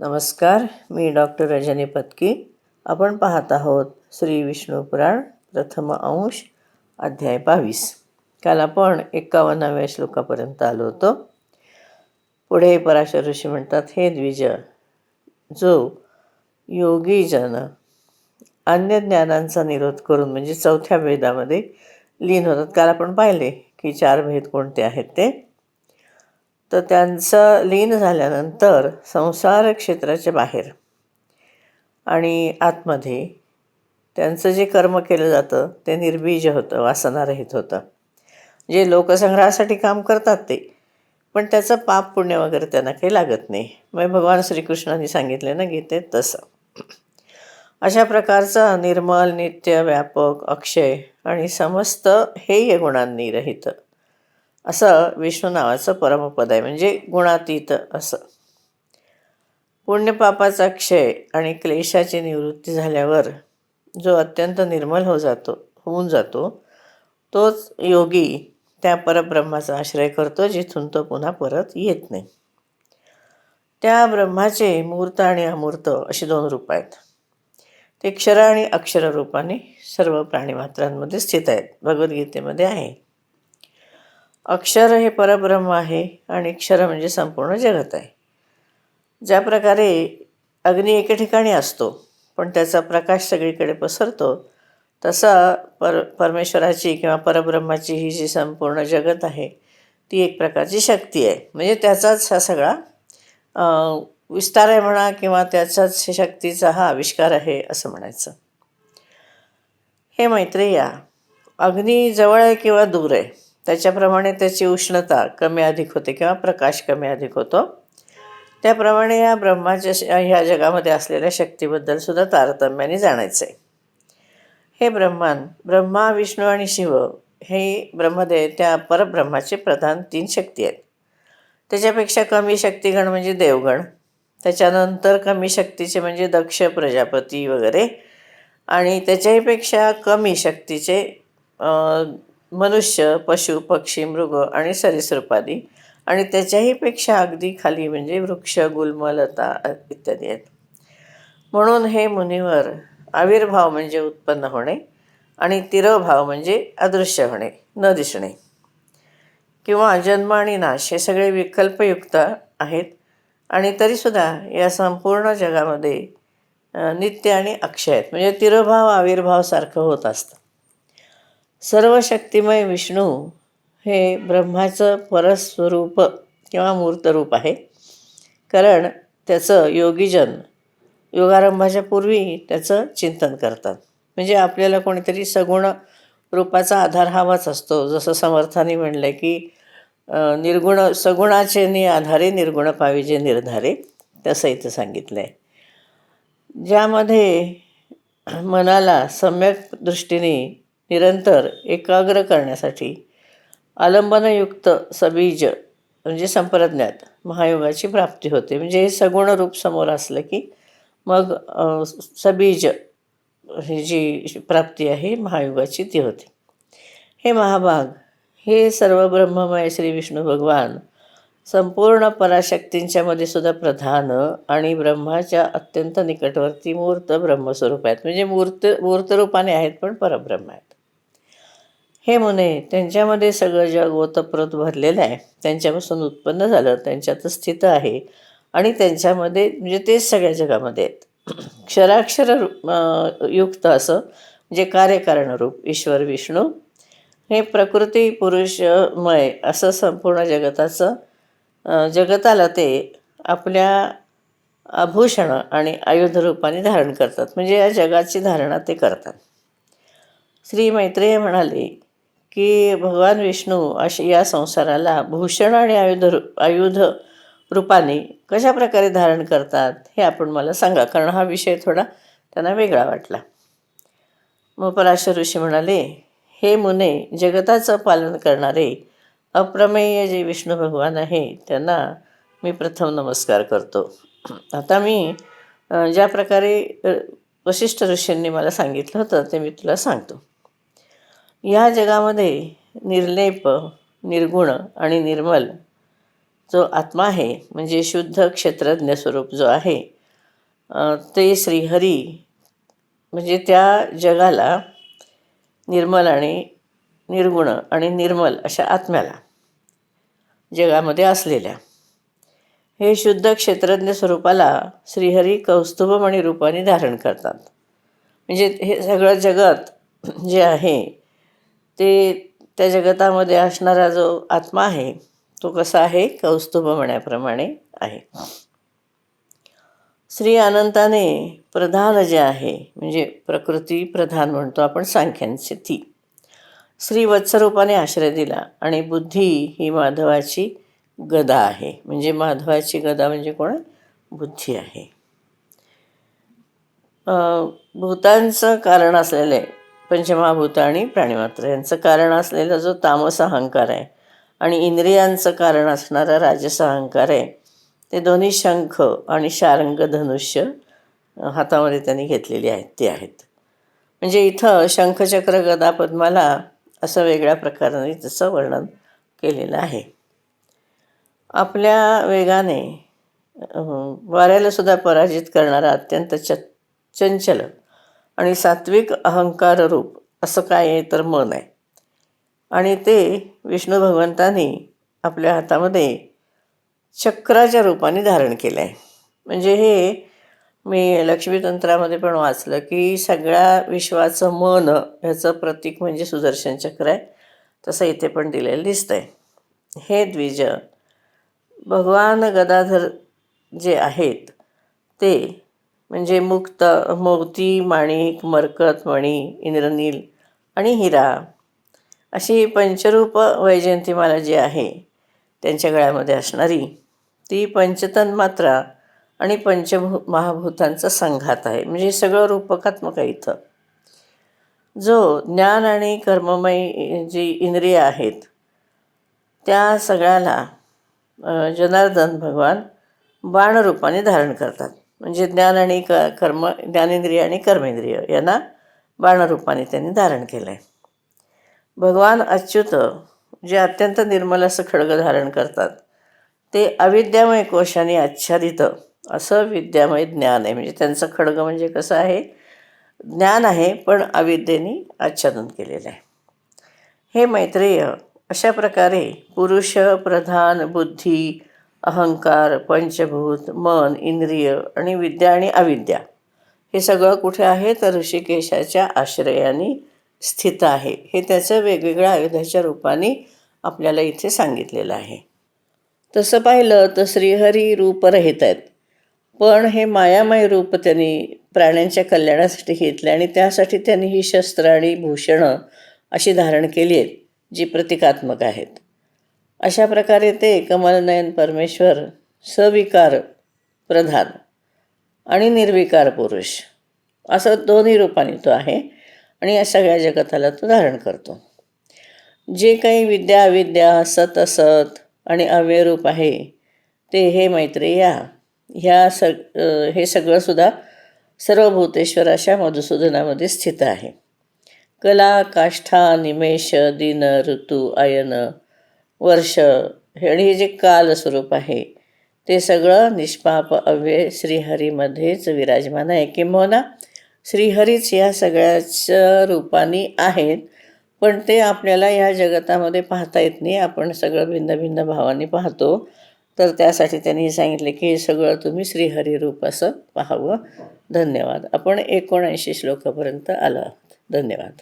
नमस्कार मी डॉक्टर रजनी पत्की. आपण पाहत आहोत श्री विष्णुपुराण प्रथम अंश अध्याय बावीस. काल आपण एक्कावन्नाव्या श्लोकापर्यंत आलो होतो. पुढे पराशर ऋषी म्हणतात हे द्विज जो योगी जन अन्य ज्ञानांचा निरोध करून म्हणजे चौथ्या भेदामध्ये लीन होतात. काल आपण पाहिले की चार भेद कोणते आहेत ते. तर त्यांचं लीन झाल्यानंतर संसार क्षेत्राच्या बाहेर आणि आतमध्ये त्यांचं जे कर्म केलं जातं ते निर्बीज होतं वासनारहित होतं. जे लोकसंग्रहासाठी काम करतात ते पण त्याचं पाप पुण्य वगैरे त्यांना काही लागत नाही. मग भगवान श्रीकृष्णाने सांगितलं ना गीतेत तसं. अशा प्रकारचं निर्मल नित्य व्यापक अक्षय आणि समस्त हेय गुणांनी रहित. असं विष्णू नावाचं परमपद आहे. म्हणजे गुणातीत असं. पुण्यपापाचा क्षय आणि क्लेशाची निवृत्ती झाल्यावर जो अत्यंत निर्मल हो जातो होऊन जातो तोच योगी त्या परब्रह्माचा आश्रय करतो जिथून तो पुन्हा परत येत नाही. त्या ब्रह्माचे मूर्त आणि अमूर्त अशी दोन रूप आहेत. ते क्षर आणि अक्षर रूपाने सर्व प्राणीमात्रांमध्ये स्थित आहेत. भगवद्गीतेमध्ये आहे. अक्षर हे परब्रह्म आहे आणि क्षर म्हणजे संपूर्ण जगत आहे. ज्या प्रकारे अग्नी एके ठिकाणी असतो पण त्याचा प्रकाश सगळीकडे पसरतो तसा पर परमेश्वराची किंवा परब्रह्माची ही जी संपूर्ण जगत आहे ती एक प्रकारची शक्ती आहे. म्हणजे त्याचाच हा सगळा विस्तार आहे म्हणा किंवा त्याचाच शक्तीचा हा आविष्कार आहे असं म्हणायचं. हे मैत्रेया अग्नी जवळ आहे किंवा दूर आहे? त्याच्याप्रमाणे त्याची उष्णता कमी अधिक होते किंवा प्रकाश कमी अधिक होतो. त्याप्रमाणे या ब्रह्माच्या ह्या जगामध्ये असलेल्या शक्तीबद्दल सुद्धा तारतम्याने जाणायचं आहे हे ब्रह्मान ब्रह्मा विष्णू आणि शिव हे ब्रह्मदेव त्या परब्रह्माचे प्रधान तीन शक्ती आहेत. त्याच्यापेक्षा कमी शक्तिगण म्हणजे देवगण त्याच्यानंतर कमी शक्तीचे म्हणजे दक्ष प्रजापती वगैरे आणि त्याच्याहीपेक्षा कमी शक्तीचे मनुष्य पशु पक्षी मृग आणि सरीसृपादी. आणि त्याच्याहीपेक्षा अगदी खाली म्हणजे वृक्ष गुलमलता इत्यादी आहेत. म्हणून हे मुनीवर आविर्भाव म्हणजे उत्पन्न होणे आणि तिरभाव म्हणजे अदृश्य होणे न दिसणे. किंवा जन्म आणि नाश हे सगळे विकल्पयुक्त आहेत. आणि तरीसुद्धा या संपूर्ण जगामध्ये नित्य आणि अक्षय आहेत. म्हणजे तिरभाव आविर्भावसारखं होत असतं. सर्व शक्तिमय विष्णू हे ब्रह्माचं परस्वरूप किंवा मूर्तरूप आहे. कारण त्याचं योगीजन योगारंभाच्या पूर्वी त्याचं चिंतन करतात. म्हणजे आपल्याला कोणीतरी सगुण रूपाचा आधार हवाच असतो. जसं समर्थाने म्हणलं की निर्गुण सगुणाचे नि आधारे निर्गुण पाविजे निर्धारे तसं इथं सांगितलं आहे ज्यामध्ये मनाला सम्यक दृष्टीने निरंतर एकाग्र करण्यासाठी आलंबनयुक्त सबीज म्हणजे संप्रज्ञात महायोगाची प्राप्ती होते. म्हणजे हे सगुण रूप समोर असलं की मग सबीज ही जी प्राप्ती आहे महायुगाची ती होते. हे महाभाग हे सर्व ब्रह्ममय श्री विष्णू भगवान संपूर्ण पराशक्तींच्या मध्ये सुद्धा प्रधान आणि ब्रह्माच्या अत्यंत निकटवर्ती मूर्त ब्रह्मस्वरूप आहेत. म्हणजे मूर्त मूर्तरूपाने आहेत पण परब्रह्म आहेत. हे मुने त्यांच्यामध्ये सगळं जग ओतप्रोत भरलेलं आहे. त्यांच्यापासून उत्पन्न झालं त्यांच्यात स्थित आहे. आणि त्यांच्यामध्ये म्हणजे तेच सगळ्या जगामध्ये आहेत. क्षराक्षर युक्त असं म्हणजे जे कार्यकारणरूप ईश्वर विष्णू. हे प्रकृती पुरुषमय असं संपूर्ण जगताचं जगताला ते आपल्या आभूषण आणि आयुध रूपाने धारण करतात. म्हणजे या जगाची धारणा ते करतात. श्री मैत्रेय म्हणाले की भगवान विष्णू अशी या संसाराला भूषण आणि आयुध आयुध रूपाने कशा प्रकारे धारण करतात हे आपण मला सांगा. कारण हा विषय थोडा त्यांना वेगळा वाटला. मग पराशर ऋषी म्हणाले हे मुने जगताचं पालन करणारे अप्रमेय जे विष्णू भगवान आहे त्यांना मी प्रथम नमस्कार करतो. आता मी ज्या प्रकारे वशिष्ठ ऋषींनी मला सांगितलं होतं ते मी तुला सांगतो. या जगामध्ये निर्लेप निर्गुण आणि निर्मल जो आत्मा आहे म्हणजे शुद्ध क्षेत्रज्ञ स्वरूप जो आहे ते श्रीहरी म्हणजे त्या जगाला निर्मल आणि निर्गुण आणि निर्मल अशा आत्म्याला जगामध्ये असलेल्या. हे शुद्ध क्षेत्रज्ञ स्वरूपाला श्रीहरी कौस्तुभमणी रूपाने धारण करतात. म्हणजे हे सगळं जगत जे आहे ते त्या जगतामध्ये असणारा जो आत्मा आहे तो कसा आहे? कौस्तुभ म्हणण्याप्रमाणे आहे. श्री अनंताने प्रधान जे आहे म्हणजे प्रकृती प्रधान म्हणतो आपण सांख्यांची ती. श्री वत्सरूपाने आश्रय दिला आणि बुद्धी ही माधवाची गदा आहे. म्हणजे माधवाची गदा म्हणजे कोण? बुद्धी आहे. भूतांचं कारण असलेले पंचमहाभूत आणि प्राणीमात्र. यांचं कारण असलेला जो तामस अहंकार आहे आणि इंद्रियांचं कारण असणारा राजस अहंकार आहे ते दोन्ही शंख आणि शारंग धनुष्य हातामध्ये त्यांनी घेतलेली आहेत ते आहेत. म्हणजे इथं शंखचक्र गदा पद्माला असं वेगळ्या प्रकाराने त्याचं वर्णन केलेलं आहे. आपल्या वेगाने वाऱ्यालासुद्धा पराजित करणारा अत्यंत च चंचल आणि सात्विक अहंकार रूप असं काय आहे तर मन आहे. आणि ते विष्णू भगवंतांनी आपल्या हातामध्ये चक्राच्या रूपाने धारण केलं आहे. म्हणजे हे मी लक्ष्मीतंत्रामध्ये पण वाचलं की सगळ्या विश्वाचं मन ह्याचं प्रतीक म्हणजे सुदर्शन चक्र आहे तसं इथे पण दिलेलं दिसतंय. हे द्विज भगवान गदाधर जे आहेत ते म्हणजे मुक्त मोती माणिक मरकत मणी इंद्रनील आणि हिरा अशी पंचरूप वैजयंतीमाला जी आहे. त्यांच्या गळ्यामध्ये असणारी ती पंचतन्मात्रा आणि पंचभू महाभूतांचा संघात आहे. म्हणजे सगळं रूपकात्मक आहे इथं. जो ज्ञान आणि कर्ममय जी इंद्रिय आहेत त्या सगळ्याला जनार्दन भगवान बाणरूपाने धारण करतात. म्हणजे ज्ञान आणि क कर्म ज्ञानेंद्रिय आणि कर्मेंद्रिय यांना बाणरूपाने त्यांनी धारण केलं आहे भगवान अच्युत जे अत्यंत निर्मल असं खडग धारण करतात ते अविद्यामय कोशाने आच्छादित असं विद्यामय ज्ञान आहे. म्हणजे त्यांचं खडग म्हणजे कसं आहे? ज्ञान आहे पण अविद्येने आच्छादन केलेलं आहे. हे मैत्रेय अशा प्रकारे पुरुष प्रधान बुद्धी अहंकार पंचभूत मन इंद्रिय आणि विद्या आणि अविद्या हे सगळं कुठे आहे? तर ऋषिकेशाच्या आश्रयाने स्थित आहे. हे त्याचं वेगवेगळ्या आयुधाच्या रूपाने आपल्याला इथे सांगितलेलं आहे. तसं पाहिलं तर श्रीहरी रूप रहित आहेत. पण हे मायामय रूप त्यांनी प्राण्यांच्या कल्याणासाठी घेतले आणि त्यासाठी त्यांनी ही शस्त्र आणि भूषणं अशी धारण केली आहेत जी प्रतिकात्मक आहेत. अशा प्रकारे ते कमलनयन परमेश्वर सविकार प्रधान आणि निर्विकार पुरुष असं दोन्ही रूपाने तो आहे आणि या सगळ्या जगताला तो धारण करतो. जे काही विद्या अविद्या सत असत आणि अव्ययरूप आहे ते हे मैत्रेया ह्या सग हे सगळंसुद्धा सर्व भूतेश्वर अशा मधुसूदनामध्ये स्थित आहे. कला काष्ठा निमेष दिन ऋतू आयन वर्ष. हे आणि हे जे काल स्वरूप आहे ते सगळं निष्पाप अव्यय श्रीहरीमध्येच विराजमान आहे. किंबहुना श्रीहरीच या सगळ्याच्या रूपाने आहेत पण ते आपल्याला ह्या जगतामध्ये पाहता येत नाही. आपण सगळं भिन्न भिन्न भावाने पाहतो. तर त्यासाठी त्यांनी सांगितले की हे सगळं तुम्ही श्रीहरी रूप असं पाहावं. धन्यवाद. आपण एकोणऐंशी श्लोकापर्यंत आलो आहोत. धन्यवाद.